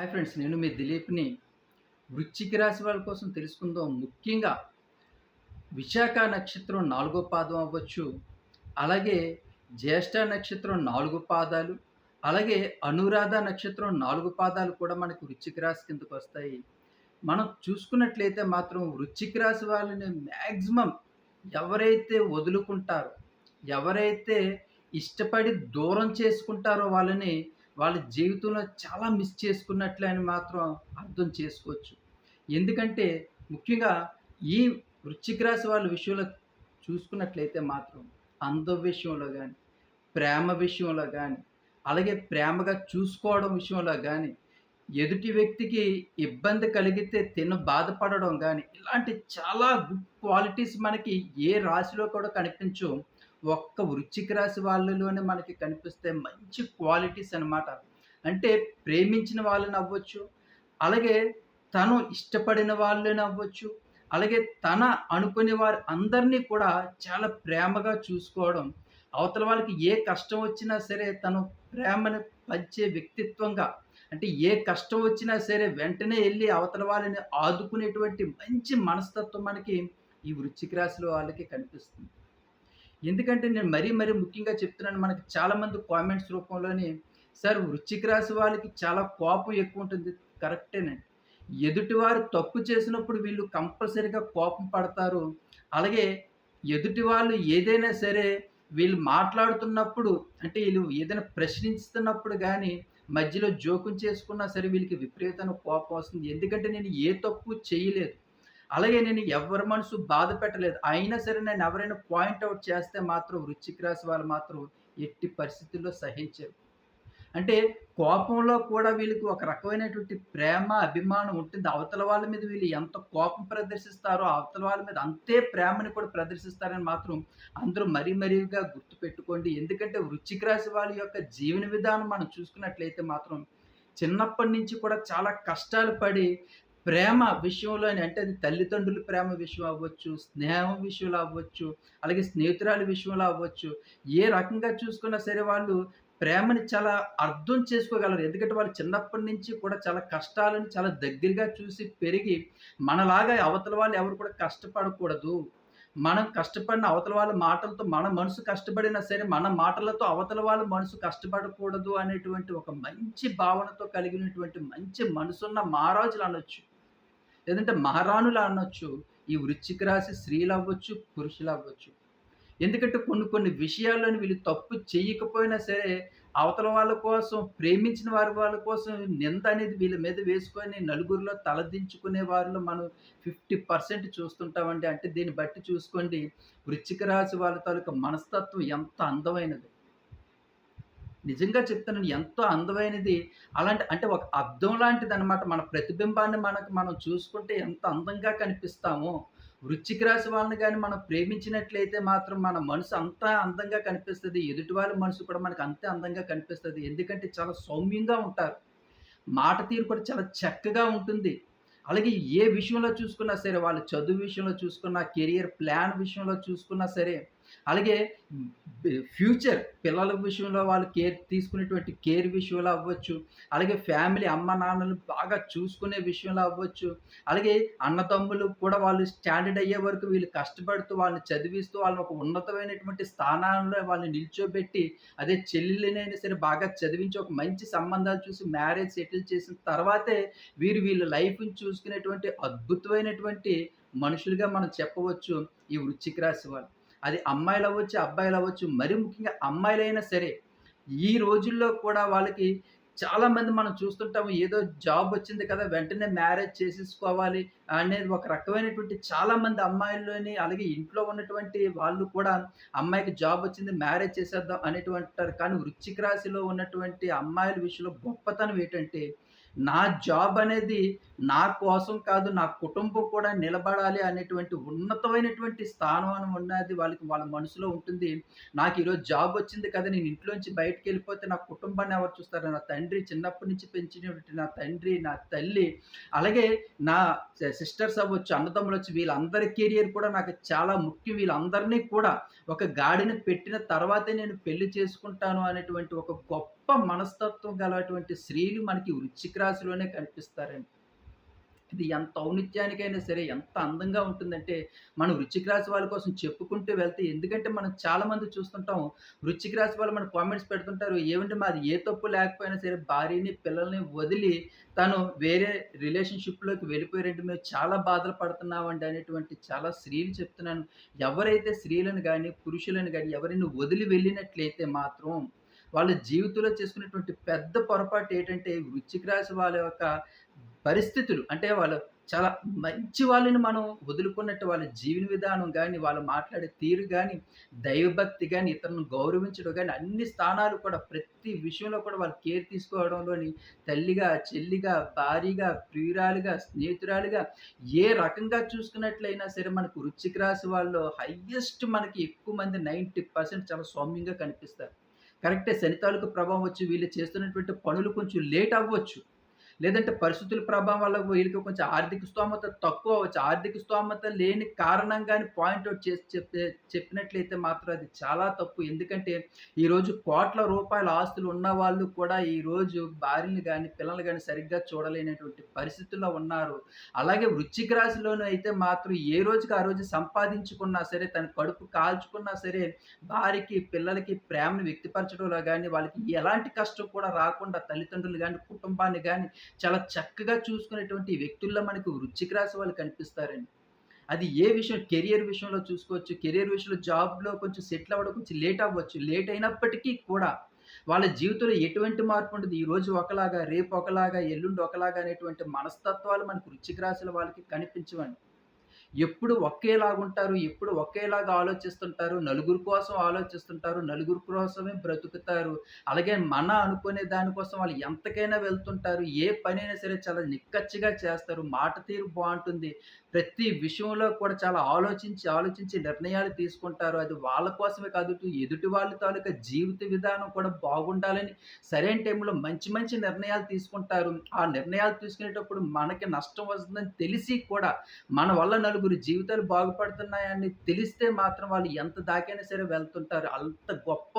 Hi friends నేను మీ దిలీప్ని. వృశ్చిక రాశి వాళ్ళ కోసం తెలుసుకుందాం. ముఖ్యంగా విశాఖ నక్షత్రం నాలుగో పాదం అవ్వచ్చు. అలాగే జ్యేష్ఠ నక్షత్రం నాలుగు పాదాలు. అలాగే అనురాధ నక్షత్రం నాలుగు పాదాలు కూడా మనకు వృశ్చిక రాశి కిందకు వస్తాయి. మనం చూసుకున్నట్లయితే మాత్రం వృశ్చిక రాశి వాళ్ళని మ్యాక్సిమం ఎవరైతే వదులుకుంటారో ఎవరైతే ఇష్టపడి దూరం చేసుకుంటారో వాళ్ళని వాళ్ళ జీవితంలో చాలా మిస్ చేసుకున్నట్లే అని మాత్రం అర్థం చేసుకోవచ్చు. ఎందుకంటే ముఖ్యంగా ఈ వృశ్చిక రాశి వాళ్ళ విషయంలో చూసుకున్నట్లయితే మాత్రం అందం విషయంలో కానీ ప్రేమ విషయంలో కానీ అలాగే ప్రేమగా చూసుకోవడం విషయంలో కానీ ఎదుటి వ్యక్తికి ఇబ్బంది కలిగితే తిన బాధపడడం కానీ ఇలాంటి చాలా గుడ్ క్వాలిటీస్ మనకి ఏ రాశిలో కూడా కనిపించవు. ఒక్క వృచ్చిక రాశి వాళ్ళలోనే మనకి కనిపిస్తే మంచి క్వాలిటీస్ అన్నమాట అంటే ప్రేమించిన వాళ్ళని అవ్వచ్చు అలాగే తను ఇష్టపడిన వాళ్ళని అవ్వచ్చు అలాగే తన అనుకునే వారు అందరినీ కూడా చాలా ప్రేమగా చూసుకోవడం అవతల వాళ్ళకి ఏ కష్టం వచ్చినా సరే తను ప్రేమను పంచే వ్యక్తిత్వంగా అంటే ఏ కష్టం వచ్చినా సరే వెంటనే వెళ్ళి అవతల వాళ్ళని ఆదుకునేటువంటి మంచి మనస్తత్వం మనకి ఈ వృశ్చిక రాశిలో వాళ్ళకి కనిపిస్తుంది. ఎందుకంటే నేను మరీ మరీ ముఖ్యంగా చెప్తున్నాను మనకి చాలామంది కామెంట్స్ రూపంలోని సార్ వృశ్చిక రాశి వాళ్ళకి చాలా కోపం ఎక్కువ ఉంటుంది. కరెక్టేనండి ఎదుటివారు తప్పు చేసినప్పుడు వీళ్ళు కంపల్సరీగా కోపం పడతారు. అలాగే ఎదుటి వాళ్ళు ఏదైనా సరే వీళ్ళు మాట్లాడుతున్నప్పుడు అంటే వీళ్ళు ఏదైనా ప్రశ్నిస్తున్నప్పుడు కానీ మధ్యలో జోక్యం చేసుకున్నా సరే వీళ్ళకి విపరీతమైన కోపం వస్తుంది. ఎందుకంటే నేను ఏ తప్పు చేయలేదు. అలాగే నేను ఎవరి మనసు బాధ పెట్టలేదు. అయినా సరే నేను ఎవరైనా పాయింట్ అవుట్ చేస్తే మాత్రం వృచ్చిక రాశి వాళ్ళు మాత్రం ఎట్టి పరిస్థితుల్లో సహించారు. అంటే కోపంలో కూడా వీళ్ళకి ఒక రకమైనటువంటి ప్రేమ అభిమానం ఉంటుంది. అవతల వాళ్ళ మీద వీళ్ళు ఎంత కోపం ప్రదర్శిస్తారో అవతల వాళ్ళ మీద అంతే ప్రేమని కూడా ప్రదర్శిస్తారని మాత్రం అందరూ మరీ మరీగా గుర్తుపెట్టుకోండి. ఎందుకంటే వృచ్చిక రాశి వాళ్ళ యొక్క జీవన విధానం మనం చూసుకున్నట్లయితే మాత్రం చిన్నప్పటి నుంచి కూడా చాలా కష్టాలు పడి ప్రేమ విషయంలోని అంటే అది తల్లిదండ్రుల ప్రేమ విషయం అవ్వచ్చు స్నేహం విషయంలో అవ్వచ్చు అలాగే స్నేహితురాల విషయంలో అవ్వచ్చు ఏ రకంగా చూసుకున్నా సరే వాళ్ళు ప్రేమని చాలా అర్థం చేసుకోగలరు. ఎందుకంటే వాళ్ళు చిన్నప్పటి నుంచి కూడా చాలా కష్టాలను చాలా దగ్గరగా చూసి పెరిగి మనలాగా అవతల వాళ్ళు ఎవరు కూడా కష్టపడకూడదు. మనం కష్టపడిన అవతల వాళ్ళ మాటలతో మన మనసు కష్టపడినా సరే మన మాటలతో అవతల వాళ్ళ మనసు కష్టపడకూడదు అనేటువంటి ఒక మంచి భావనతో కలిగినటువంటి మంచి మనసున్న మహారాజులు అనొచ్చు. లేదంటే మహారాణులు అనొచ్చు ఈ వృశ్చిక రాశి స్త్రీలు అవ్వచ్చు పురుషులు అవ్వచ్చు ఎందుకంటే కొన్ని కొన్ని విషయాల్లో వీళ్ళు తప్పు చేయకపోయినా సరే అవతల వాళ్ళ కోసం ప్రేమించిన వారి వాళ్ళ కోసం నింద అనేది వీళ్ళ మీద వేసుకొని నలుగురిలో తలదించుకునే వారిలో మనం ఫిఫ్టీ పర్సెంట్ చూస్తుంటామండి. అంటే దీన్ని బట్టి చూసుకోండి వృశ్చిక రాశి వాళ్ళ తాలూకా మనస్తత్వం ఎంత అందమైనది. నిజంగా చెప్తున్నాను ఎంతో అందమైనది. అలాంటి అంటే ఒక అర్థం లాంటిది అనమాట మన ప్రతిబింబాన్ని మనకు మనం చూసుకుంటే ఎంత అందంగా కనిపిస్తామో. వృచ్చిక రాశి వాళ్ళని కానీ మనం ప్రేమించినట్లయితే మాత్రం మన మనసు అంతా అందంగా కనిపిస్తుంది. ఎదుటి వాళ్ళ మనసు కూడా మనకు అంతే అందంగా కనిపిస్తుంది. ఎందుకంటే చాలా సౌమ్యంగా ఉంటారు. మాట తీరు కూడా చాలా చక్కగా ఉంటుంది. అలాగే ఏ విషయంలో చూసుకున్నా సరే వాళ్ళ చదువు విషయంలో చూసుకున్నా కెరియర్ ప్లాన్ విషయంలో చూసుకున్నా సరే అలాగే ఫ్యూచర్ పిల్లల విషయంలో వాళ్ళు కేర్ తీసుకునేటువంటి కేర్ విషయంలో అవ్వచ్చు. అలాగే ఫ్యామిలీ అమ్మ నాన్నలు బాగా చూసుకునే విషయంలో అవ్వచ్చు. అలాగే అన్నదమ్ములు కూడా వాళ్ళు స్టాండర్డ్ అయ్యే వరకు వీళ్ళు కష్టపడుతూ వాళ్ళని చదివిస్తూ వాళ్ళని ఒక ఉన్నతమైనటువంటి స్థానాల్లో వాళ్ళని నిల్చోబెట్టి అదే చెల్లెలనైనా సరే బాగా చదివించి ఒక మంచి సంబంధాలు చూసి మ్యారేజ్ సెటిల్ చేసిన తర్వాతే వీరు వీళ్ళ లైఫ్ని చూసుకునేటువంటి అద్భుతమైనటువంటి మనుషులుగా మనం చెప్పవచ్చు ఈ వృశ్చిక రాశి వాళ్ళు. అది అమ్మాయిలు అవ్వచ్చు అబ్బాయిలు అవ్వచ్చు మరి ముఖ్యంగా అమ్మాయిలైనా సరే ఈ రోజుల్లో కూడా వాళ్ళకి చాలామంది మనం చూస్తుంటాము ఏదో జాబ్ వచ్చింది కదా వెంటనే మ్యారేజ్ చేసేసుకోవాలి అనేది ఒక రకమైనటువంటి చాలామంది అమ్మాయిల్లోని అలాగే ఇంట్లో ఉన్నటువంటి వాళ్ళు కూడా అమ్మాయికి జాబ్ వచ్చింది మ్యారేజ్ చేసేద్దాం అనేటువంటి కానీ వృశ్చిక రాశిలో ఉన్నటువంటి అమ్మాయిల విషయంలో గొప్పతనం ఏంటంటే నా జాబ్ అనేది నా కోసం కాదు నా కుటుంబం కూడా నిలబడాలి అనేటువంటి ఉన్నతమైనటువంటి స్థానం ఉన్నది వాళ్ళకి వాళ్ళ మనసులో ఉంటుంది. నాకు ఈరోజు జాబ్ వచ్చింది కదా నేను ఇంట్లోంచి బయటకు వెళ్ళిపోతే నా కుటుంబాన్ని ఎవరు చూస్తారు? నా తండ్రి తండ్రి చిన్నప్పటి నుంచి పెంచినటువంటి నా తండ్రి నా తల్లి అలాగే నా సిస్టర్స్ అవ్వచ్చు అన్నదమ్ములు వచ్చి వీళ్ళందరి కెరియర్ కూడా నాకు చాలా ముఖ్యం వీళ్ళందరినీ కూడా ఒక గాడిని పెట్టిన తర్వాతే నేను పెళ్ళి చేసుకుంటాను అనేటువంటి ఒక గొప్ప మనస్తత్వం గలటువంటి స్త్రీలు మనకి వృచ్చిక రాశిలోనే కనిపిస్తారండి. ఇది ఎంత ఔనిత్యానికైనా సరే ఎంత అందంగా ఉంటుందంటే, మనం వృచ్చిక రాశి వాళ్ళ కోసం చెప్పుకుంటూ వెళ్తే ఎందుకంటే మనం చాలామంది చూస్తుంటాం. వృచ్చిక రాశి వాళ్ళు మన కామెంట్స్ పెడుతుంటారు. ఏమంటే మాది ఏ తప్పు లేకపోయినా సరే భార్యని, పిల్లల్ని వదిలి తను వేరే రిలేషన్‌షిప్‌లోకి వెళ్ళిపోయారంటే మేము చాలా బాధలు పడుతున్నామండి అనేటువంటి చాలా స్త్రీలు చెప్తున్నాను. ఎవరైతే స్త్రీలను కానీ పురుషులను కానీ ఎవరైనా వదిలి వెళ్ళినట్లయితే మాత్రం వాళ్ళ జీవితంలో చేసుకునేటువంటి పెద్ద పొరపాటు ఏంటంటే వృచ్చిక రాశి వాళ్ళ యొక్క పరిస్థితులు అంటే వాళ్ళు చాలా మంచి వాళ్ళని మనం వదులుకున్నట్టు వాళ్ళ జీవన విధానం కానీ వాళ్ళు మాట్లాడే తీరు కానీ దైవభక్తి కానీ ఇతరులను గౌరవించడం కానీ అన్ని స్థానాలు కూడా ప్రతి విషయంలో కూడా వాళ్ళు కేర్ తీసుకోవడంలోని తల్లిగా, చెల్లిగా, భారీగా ప్రియురాలుగా, స్నేహితురాలుగా ఏ రకంగా చూసుకున్నట్లయినా సరే మనకు రుచికి రాశి వాళ్ళు హైయెస్ట్ మనకి ఎక్కువ మంది 90% చాలా సౌమ్యంగా కనిపిస్తారు. కరెక్టే శని తాలూకు ప్రభావం వచ్చి వీళ్ళు చేస్తున్నటువంటి పనులు కొంచెం లేట్ అవ్వచ్చు. లేదంటే పరిస్థితుల ప్రభావం వల్ల వీళ్ళకి కొంచెం ఆర్థిక స్తోమత తక్కువ అవ్వచ్చు. ఆర్థిక స్తోమత లేని కారణంగానే పాయింట్ అవుట్ చేసి చెప్తే చెప్పినట్లయితే మాత్రం అది చాలా తప్పు. ఎందుకంటే ఈరోజు కోట్ల రూపాయల ఆస్తులు ఉన్న వాళ్ళు కూడా ఈరోజు భార్యలు కానీ పిల్లలు కానీ సరిగ్గా చూడలేనటువంటి పరిస్థితుల్లో ఉన్నారు. అలాగే వృచ్చిక రాశిలోనూ అయితే మాత్రం ఏ రోజుకి ఆ రోజు సంపాదించుకున్నా సరే, తన కడుపు కాల్చుకున్నా సరే, భార్యకి, పిల్లలకి ప్రేమను వ్యక్తిపరచడంలో కానీ వాళ్ళకి ఎలాంటి కష్టం కూడా రాకుండా తల్లిదండ్రులు కానీ కుటుంబాన్ని కానీ చాలా చక్కగా చూసుకునేటువంటి వ్యక్తుల్లో మనకు వృశ్చిక రాశి వాళ్ళు కనిపిస్తారండి. అది ఏ విషయం కెరియర్ విషయంలో చూసుకోవచ్చు. కెరియర్ విషయంలో జాబ్‌లో కొంచెం సెటిల్ అవ్వడం కొంచెం లేట్ అవ్వచ్చు. లేట్ అయినప్పటికీ కూడా వాళ్ళ జీవితంలో ఎటువంటి మార్పు ఉండదు. ఈరోజు ఒకలాగా, రేపు ఒకలాగా, ఎల్లుండి ఒకలాగా అనేటువంటి మనస్తత్వాలు మనకు వృశ్చిక రాశుల వాళ్ళకి కనిపించవండి. ఎప్పుడు ఒకేలాగుంటారు. ఎప్పుడు ఒకేలాగా ఆలోచిస్తుంటారు. నలుగురు కోసం ఆలోచిస్తుంటారు. నలుగురు కోసమే బ్రతుకుతారు. అలాగే మన అనుకునే దానికోసం వాళ్ళు ఎంతకైనా వెళ్తుంటారు. ఏ పనైనా సరే చాలా నిక్కచ్చిగా చేస్తారు. మాట తీరు బాగుంటుంది ప్రతి విషయంలో కూడా చాలా ఆలోచించి, ఆలోచించి నిర్ణయాలు తీసుకుంటారు. అది వాళ్ళ కోసమే కాదు, ఎదుటి వాళ్ళ తాలూకా జీవిత విధానం కూడా బాగుండాలని సరైన టైంలో మంచి, మంచి నిర్ణయాలు తీసుకుంటారు. ఆ నిర్ణయాలు తీసుకునేటప్పుడు మనకి నష్టం వస్తుందని తెలిసి కూడా మన వల్ల నలుగు జీవితాలు బాగుపడుతున్నాయని తెలిస్తే మాత్రం వాళ్ళు ఎంత దాకైనా సరే వెళ్తుంటారు. అంత గొప్ప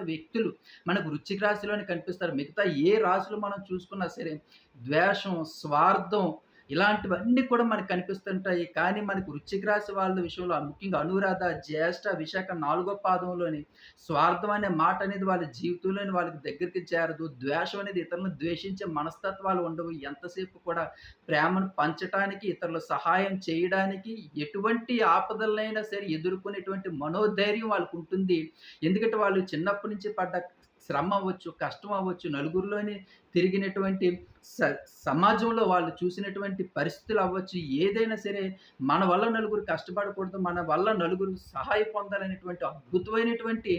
వ్యక్తులు మనకు వృచ్చిక రాశిలోనే కనిపిస్తారు. మిగతా ఏ రాశులు మనం చూసుకున్నా సరే ద్వేషం, స్వార్థం ఇలాంటివన్నీ కూడా మనకు కనిపిస్తుంటాయి. కానీ మనకు వృశ్చిక రాశి వాళ్ళ విషయంలో ముఖ్యంగా అనురాధ, జ్యేష్ఠ, విశాఖ నాలుగో పాదంలోని స్వార్థం అనే మాట అనేది వాళ్ళ జీవితంలోని వాళ్ళకి దగ్గరికి చేరదు. ద్వేషం అనేది ఇతరులను ద్వేషించే మనస్తత్వాలు ఉండవు. ఎంతసేపు కూడా ప్రేమను పంచటానికి, ఇతరుల సహాయం చేయడానికి, ఎటువంటి ఆపదలైనా సరే ఎదుర్కొనేటువంటి మనోధైర్యం వాళ్ళకు ఉంటుంది ఎందుకంటే వాళ్ళు చిన్నప్పటి నుంచి పడ్డ శ్రమ అవ్వచ్చు, కష్టం అవ్వచ్చు, నలుగురిలోనే తిరిగినటువంటి స సమాజంలో వాళ్ళు చూసినటువంటి పరిస్థితులు అవ్వచ్చు, ఏదైనా సరే మన వల్ల నలుగురు కష్టపడకూడదు, మన వల్ల నలుగురు సహాయ పొందాలనేటువంటి అద్భుతమైనటువంటి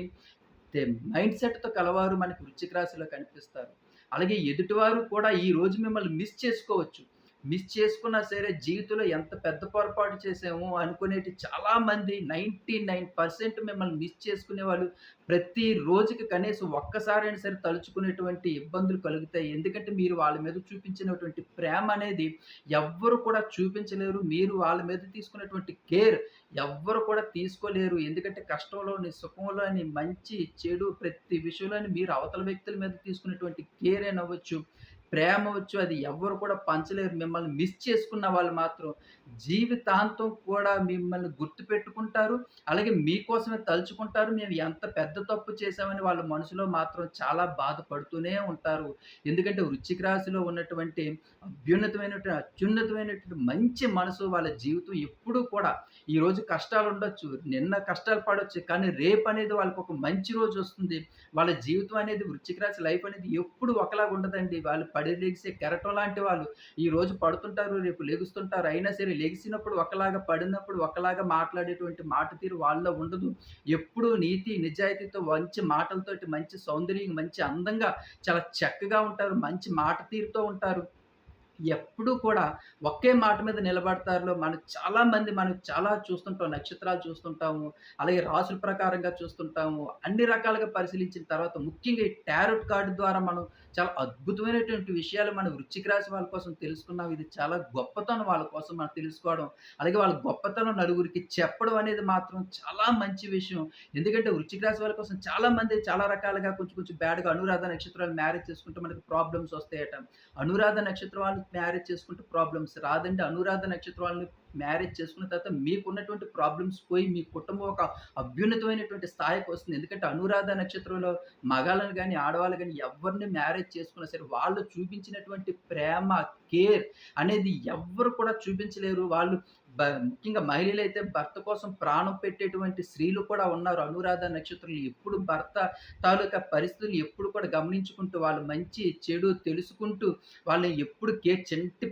మైండ్ సెట్‌తో కలవారు మనకి వృచ్చిక రాశిలో కనిపిస్తారు. అలాగే ఎదుటివారు కూడా ఈరోజు మిమ్మల్ని మిస్ చేసుకోవచ్చు. మిస్ చేసుకున్నా సరే జీవితంలో ఎంత పెద్ద పొరపాటు చేశామో అనుకునేటి చాలామంది 99% మిమ్మల్ని మిస్ చేసుకునే వాళ్ళు ప్రతి రోజుకి కనీసం ఒక్కసారైనా సరే తలుచుకునేటువంటి ఇబ్బందులు కలుగుతాయి. ఎందుకంటే మీరు వాళ్ళ మీద చూపించినటువంటి ప్రేమ అనేది ఎవ్వరు కూడా చూపించలేరు. మీరు వాళ్ళ మీద తీసుకున్నటువంటి కేర్ ఎవ్వరు కూడా తీసుకోలేరు. ఎందుకంటే కష్టంలోని, సుఖంలోని, మంచి, చెడు ప్రతి విషయంలోని మీరు అవతల వ్యక్తుల మీద తీసుకునేటువంటి కేర్ అని అవ్వచ్చు ప్రేమ వచ్చు అది ఎవ్వరు కూడా పంచలేరు. మిమ్మల్ని మిస్ చేసుకున్న వాళ్ళు మాత్రం జీవితాంతం కూడా మిమ్మల్ని గుర్తుపెట్టుకుంటారు. అలాగే మీకోసమే తలుచుకుంటారు. మేము ఎంత పెద్ద తప్పు చేశామని వాళ్ళ మనసులో మాత్రం చాలా బాధపడుతూనే ఉంటారు. ఎందుకంటే వృచ్చిక రాశిలో ఉన్నటువంటి అభ్యున్నతమైనటువంటి, అత్యున్నతమైనటువంటి మంచి మనసు వాళ్ళ జీవితం ఎప్పుడూ కూడా ఈరోజు కష్టాలుండొచ్చు. నిన్న కష్టాలు పడవచ్చు కానీ రేపు అనేది వాళ్ళకి ఒక మంచి రోజు వస్తుంది వాళ్ళ జీవితం అనేది వృచ్చిక రాశి లైఫ్ అనేది ఎప్పుడు ఒకలాగా ఉండదండి. వాళ్ళు పడి లేచే కెరటం లాంటి వాళ్ళు. ఈరోజు పడుతుంటారు, రేపు లెగుస్తుంటారు. అయినా సరే లెగిసినప్పుడు ఒకలాగా, పడినప్పుడు ఒకలాగా మాట్లాడేటువంటి మాట తీరు వాళ్ళలో ఉండదు. ఎప్పుడూ నీతి, నిజాయితీతో మంచి మాటలతోటి, మంచి సౌందర్యం, మంచి అందంగా చాలా చక్కగా ఉంటారు. మంచి మాట తీరుతో ఉంటారు. ఎప్పుడూ కూడా ఒకే మాట మీద నిలబడతారులో మనం చాలామంది మనం చాలా చూస్తుంటాం. నక్షత్రాలు చూస్తుంటాము. అలాగే రాసుల ప్రకారంగా చూస్తుంటాము. అన్ని రకాలుగా పరిశీలించిన తర్వాత ముఖ్యంగా ఈ టారట్ కార్డు ద్వారా మనం చాలా అద్భుతమైనటువంటి విషయాలు మన వృశ్చిక రాశి వాళ్ళ కోసం తెలుసుకున్నాం. ఇది చాలా గొప్పతనం వాళ్ళ కోసం మనం తెలుసుకోవడం. అలాగే వాళ్ళ గొప్పతనం నలుగురికి చెప్పడం అనేది మాత్రం చాలా మంచి విషయం. ఎందుకంటే వృశ్చిక రాశి వాళ్ళ కోసం చాలా మంది చాలా రకాలుగా కొంచెం కొంచెం బ్యాడ్‌గా అనురాధ నక్షత్రాలు మ్యారేజ్ చేసుకుంటే మనకి ప్రాబ్లమ్స్ వస్తాయట. అనురాధ నక్షత్రం వాళ్ళు మ్యారేజ్ చేసుకుంటే ప్రాబ్లమ్స్ రాదండి. అనురాధ నక్షత్రం వాళ్ళని మ్యారేజ్ చేసుకున్న తర్వాత మీకున్నటువంటి ప్రాబ్లమ్స్ పోయి మీ కుటుంబం ఒక అభ్యున్నతమైనటువంటి స్థాయికి వస్తుంది. ఎందుకంటే అనురాధ నక్షత్రంలో మగాళ్ళని కానీ ఆడవాళ్ళు కానీ ఎవరిని మ్యారేజ్ చేసుకున్నా సరే వాళ్ళు చూపించినటువంటి ప్రేమ, కేర్ అనేది ఎవ్వరు కూడా చూపించలేరు. వాళ్ళు ముఖ్యంగా ముఖ్యంగా అయితే భర్త కోసం ప్రాణం పెట్టేటువంటి స్త్రీలు కూడా ఉన్నారు. అనురాధ నక్షత్రంలో ఎప్పుడు భర్త తాలూకా పరిస్థితులు ఎప్పుడు కూడా గమనించుకుంటూ, వాళ్ళు మంచి, చెడు తెలుసుకుంటూ వాళ్ళని ఎప్పుడు కేర్ చంటి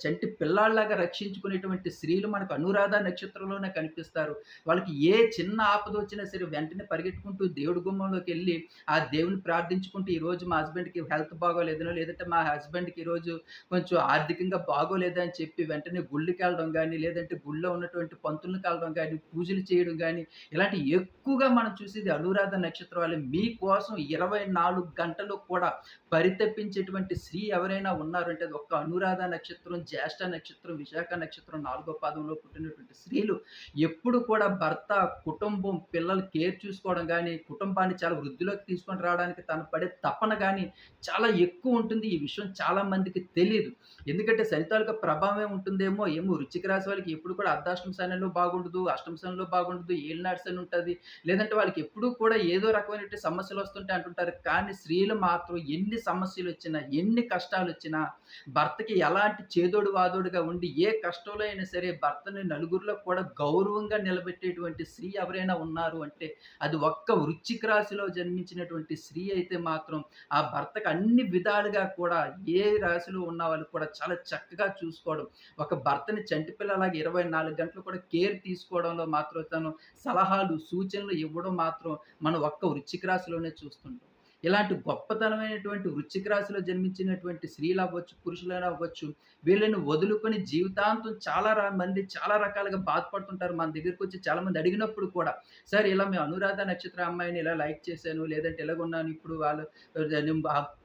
చంటి పిల్లాడిలాగా రక్షించుకునేటువంటి స్త్రీలు మనకు అనురాధ నక్షత్రంలోనే కనిపిస్తారు. వాళ్ళకి ఏ చిన్న ఆపద వచ్చినా సరే వెంటనే పరిగెట్టుకుంటూ దేవుడి గుమ్మంలోకెళ్ళి ఆ దేవుడిని ప్రార్థించుకుంటూ ఈరోజు మా హస్బెండ్‌కి హెల్త్ బాగోలేదనో, లేదంటే మా హస్బెండ్‌కి ఈరోజు కొంచెం ఆర్థికంగా బాగోలేదని చెప్పి వెంటనే గుళ్ళకెళ్ళడం కానీ లేదంటే గుళ్ళో ఉన్నటువంటి పంతుల్ని కలడం కానీ పూజలు చేయడం కానీ ఇలాంటి ఎక్కువగా మనం చూసేది అనురాధ నక్షత్రం వాళ్ళు మీకోసం 24 గంటలు కూడా పరితపించేటువంటి స్త్రీ ఎవరైనా ఉన్నారంటే అది ఒక్క అనురాధ నక్షత్రం, జ్యేష్ఠ నక్షత్రం, విశాఖ నక్షత్రం నాలుగో పాదంలో పుట్టినటువంటి స్త్రీలు ఎప్పుడు కూడా భర్త, కుటుంబం, పిల్లలు కేర్ చూసుకోవడం కానీ కుటుంబాన్ని చాలా వృద్ధిలోకి తీసుకొని రావడానికి తను పడే తపన కానీ చాలా ఎక్కువ ఉంటుంది. ఈ విషయం చాలా మందికి తెలియదు ఎందుకంటే శని ప్రభావమే ఉంటుందేమో ఏమో వృశ్చిక రాశి వాళ్ళకి ఎప్పుడు కూడా అర్ధాష్టమ శనిలో బాగుండదు, అష్టమ శనిలో బాగుండదు, ఏళ్ళనాడు శని ఉంటుంది లేదంటే వాళ్ళకి ఎప్పుడు కూడా ఏదో రకమైనటువంటి సమస్యలు వస్తుంటే అంటుంటారు. కానీ స్త్రీలు మాత్రం ఎన్ని సమస్యలు వచ్చినా ఎన్ని కష్టాలు వచ్చినా భర్తకి ఎలాంటి చేదోడు వాదోడుగా ఉండి ఏ కష్టంలో అయినా సరే భర్తని నలుగురిలో కూడా గౌరవంగా నిలబెట్టేటువంటి స్త్రీ ఎవరైనా ఉన్నారు అంటే అది ఒక్క వృచ్చిక రాశిలో జన్మించినటువంటి స్త్రీ అయితే మాత్రం ఆ భర్తకు అన్ని విధాలుగా కూడా ఏ రాశిలో ఉన్న వాళ్ళు కూడా చాలా చక్కగా చూసుకోవడం. ఒక భర్తని చంటిపిల్లలాగా ఇరవై నాలుగు గంటలు కూడా కేర్ తీసుకోవడంలో మాత్రం తను సలహాలు, సూచనలు ఇవ్వడం మాత్రం మనం ఒక్క వృచ్చిక రాశిలోనే చూస్తుంటాం. ఇలాంటి గొప్పతనమైనటువంటి వృశ్చిక రాశిలో జన్మించినటువంటి స్త్రీలవ్వచ్చు, పురుషులైనా అవ్వచ్చు, వీళ్ళని వదులుకొని జీవితాంతం చాలా మంది చాలా రకాలుగా బాధపడుతుంటారు. మన దగ్గరికి వచ్చి చాలా మంది అడిగినప్పుడు కూడా, "సార్ ఇలా మేము అనురాధ నక్షత్ర అమ్మాయిని ఇలా లైక్ చేశాను. లేదంటే ఇలాగున్నాను. ఇప్పుడు వాళ్ళు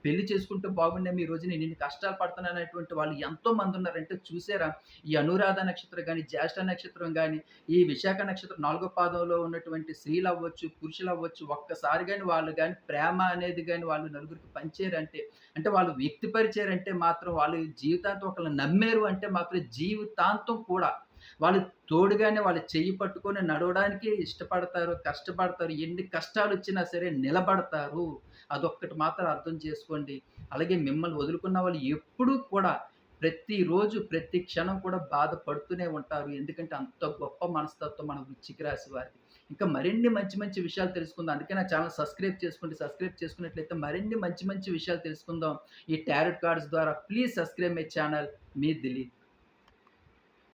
పెళ్ళి చేసుకుంటే బాగుండే మీ రోజు నేను ఇన్ని కష్టాలు పడుతున్నానటువంటి వాళ్ళు ఎంతో మంది ఉన్నారంటే చూసారా ఈ అనురాధ నక్షత్రం కానీ జ్యేష్ఠ నక్షత్రం కానీ ఈ విశాఖ నక్షత్రం నాలుగో పాదంలో ఉన్నటువంటి స్త్రీలు అవ్వచ్చు పురుషులు అవ్వచ్చు ఒక్కసారి కానీ వాళ్ళు కానీ ప్రేమ అనేది కానీ వాళ్ళు నలుగురికి పంచారంటే, అంటే వాళ్ళు వ్యక్తిపరిచారంటే మాత్రం వాళ్ళు జీవితాంతం ఒకళ్ళు నమ్మారు అంటే మాత్రం జీవితాంతం కూడా వాళ్ళు తోడుగానే వాళ్ళు చెయ్యి పట్టుకొని నడవడానికి ఇష్టపడతారు, కష్టపడతారు. ఎన్ని కష్టాలు వచ్చినా సరే నిలబడతారు. అదొక్కటి మాత్రం అర్థం చేసుకోండి. అలాగే మిమ్మల్ని వదులుకున్న వాళ్ళు ఎప్పుడూ కూడా ప్రతిరోజు, ప్రతి క్షణం కూడా బాధపడుతూనే ఉంటారు. ఎందుకంటే అంత గొప్ప మనస్తత్వం మన వృచ్చికి రాసి వారి ఇంకా మరిన్ని మంచి మంచి విషయాలు తెలుసుకుందాం. అందుకే నా ఛానల్ సబ్స్క్రైబ్ చేసుకోండి. సబ్స్క్రైబ్ చేసుకున్నట్లయితే మరిన్ని మంచి మంచి విషయాలు తెలుసుకుందాం. ఈ టారెట్ కార్డ్స్ ద్వారా ప్లీజ్ సబ్స్క్రైబ్ మై ఛానల్. మీ దిలీప్.